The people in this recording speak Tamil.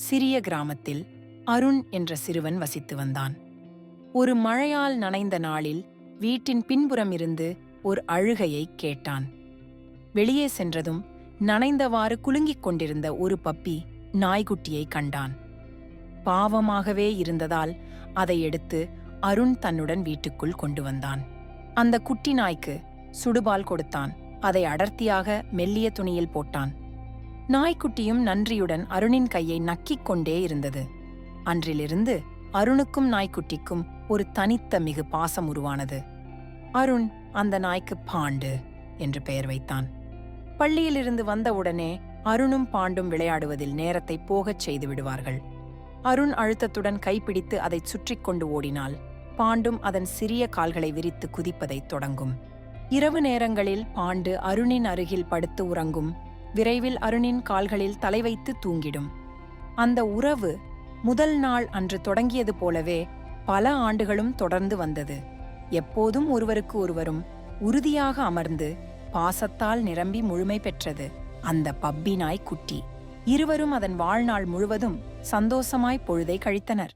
சிறிய கிராமத்தில் அருண் என்ற சிறுவன் வசித்து வந்தான். ஒரு மழையால் நனைந்த நாளில் வீட்டின் பின்புறம் இருந்து ஒரு அழுகையை கேட்டான். வெளியே சென்றதும் நனைந்தவாறு குலுங்கிக் கொண்டிருந்த ஒரு பப்பி நாய்க்குட்டியை கண்டான். பாவமாகவே இருந்ததால் அதை எடுத்து அருண் தன்னுடன் வீட்டுக்குள் கொண்டு வந்தான். அந்த குட்டி நாய்க்கு சுடுபால் கொடுத்தான். அதை அடர்த்தியாக மெல்லிய துணியில் போட்டான். நாய்க்குட்டியும் நன்றியுடன் அருணின் கையை நக்கிக் கொண்டே இருந்தது. அன்றிலிருந்து அருணுக்கும் நாய்க்குட்டிக்கும் ஒரு தனித்த மிகு பாசம் உருவானது. அருண் அந்த நாய்க்கு பாண்டு என்று பெயர் வைத்தான். பள்ளியிலிருந்து வந்தவுடனே அருணும் பாண்டும் விளையாடுவதில் நேரத்தை போகச் செய்து விடுவார்கள். அருண் அழுத்தத்துடன் கைப்பிடித்து அதைச் சுற்றிக் கொண்டு ஓடினால் பாண்டும் அதன் சிறிய கால்களை விரித்து குதிப்பதைத் தொடங்கும். இரவு நேரங்களில் பாண்டு அருணின் அருகில் படுத்து உறங்கும் விரைவில் அருணின் கால்களில் தலை வைத்து தூங்கிடும். அந்த உறவு முதல் நாள் அன்று தொடங்கியது போலவே பல ஆண்டுகளும் தொடர்ந்து வந்தது. எப்போதும் ஒருவருக்கு ஒருவரும் உறுதியாக அமர்ந்து பாசத்தால் நிரம்பி முழுமை பெற்றது அந்த பப்பி நாய் குட்டி. இருவரும் அதன் வாழ்நாள் முழுவதும் சந்தோஷமாய் பொழுதை கழித்தனர்.